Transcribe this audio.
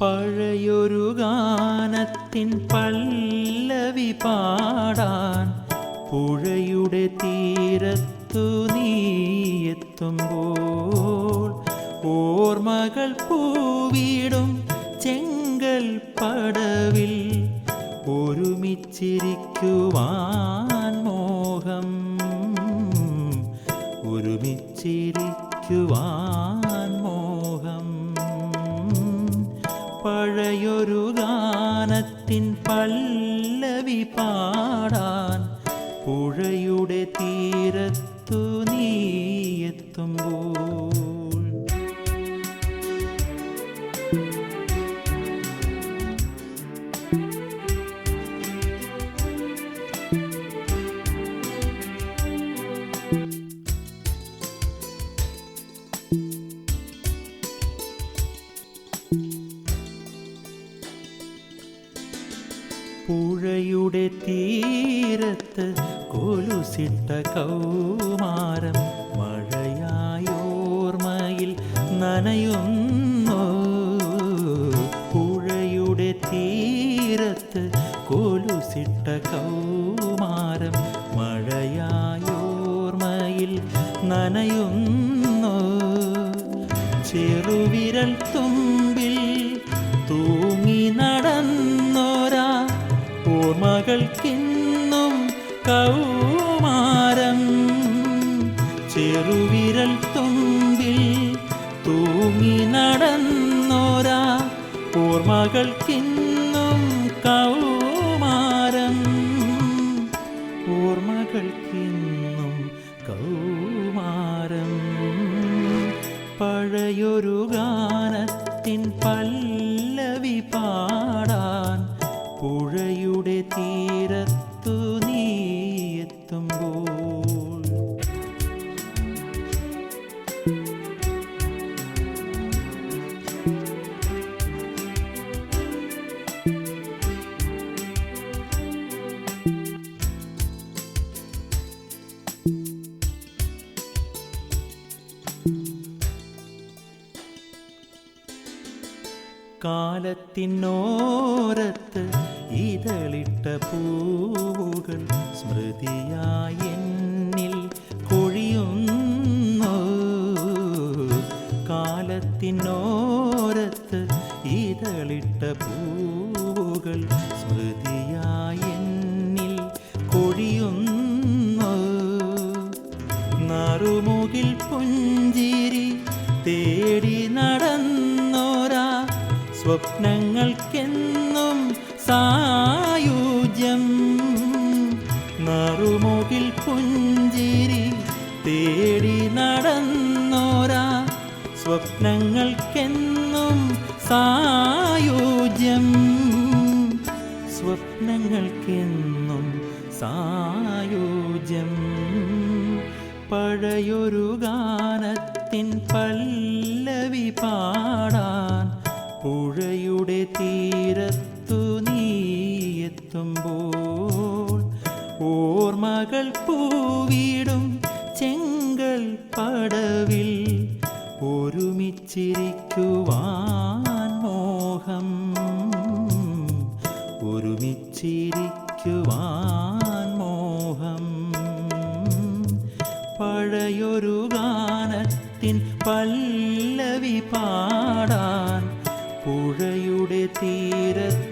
പഴയൊരു ഗാനത്തിൻ പല്ലവി പാടാൻ പുഴയുടെ തീരത്തു നീയെത്തുമ്പോൾ ഓർമ്മകൾ പൂവിടും ചെങ്കൽ പടവിൽ ഒരുമിച്ചിരിക്കുവാൻ മോഹം ഒരുമിച്ചിരിക്കുവാൻ ഗാനത്തിൻ പല്ലവി പാടാൻ പുഴയുടെ തീരത്തു നീയെത്തുമ്പോൾ പുഴയുടെ തീരത്ത് കൊലുസിട്ട കൗമാരം മഴയായോർമയിൽ നനയുന്നു. പുഴയുടെ തീരത്ത് കൊലുസിട്ട കൗമാരം മഴയായോർമയിൽ നനയുന്നു. ചെറുവിരൽ തുമ്പിൽ ചെറുവിരൽ തുമ്പിൽ തൂങ്ങി നടന്നോരാ. ഓർമ്മകൾക്കിന്നും കൗമാരം. ഓർമ്മകൾക്കിന്നും കൗമാരം. പഴയൊരു ഗാനത്തിൻ പല്ലവി പാടാൻ കാലത്തിനോരത്ത് ഇതളിട്ട പൂവുകൾ സ്മൃതിയായി എന്നിൽ കൊഴിയുന്നു. കാലത്തിനോരത്ത് ഇതളിട്ട പൂവുകൾ സ്വപ്നങ്ങൾക്കെന്നും സായുജ്യം നറുമുകിൽ പുഞ്ചിരി തേടി നടന്നോരാ സ്വപ്നങ്ങൾക്കെന്നും സായുജ്യം സ്വപ്നങ്ങൾക്കെന്നും സായുജ്യം പഴയൊരു ഗാനത്തിൻ പല്ലവി പാടാൻ ഒരുമിച്ചിരിക്കുവാൻ മോഹം. പഴയൊരു ഗാനത്തിൻ പല്ലവി പാടാൻ പുഴയുടെ തീരത്ത്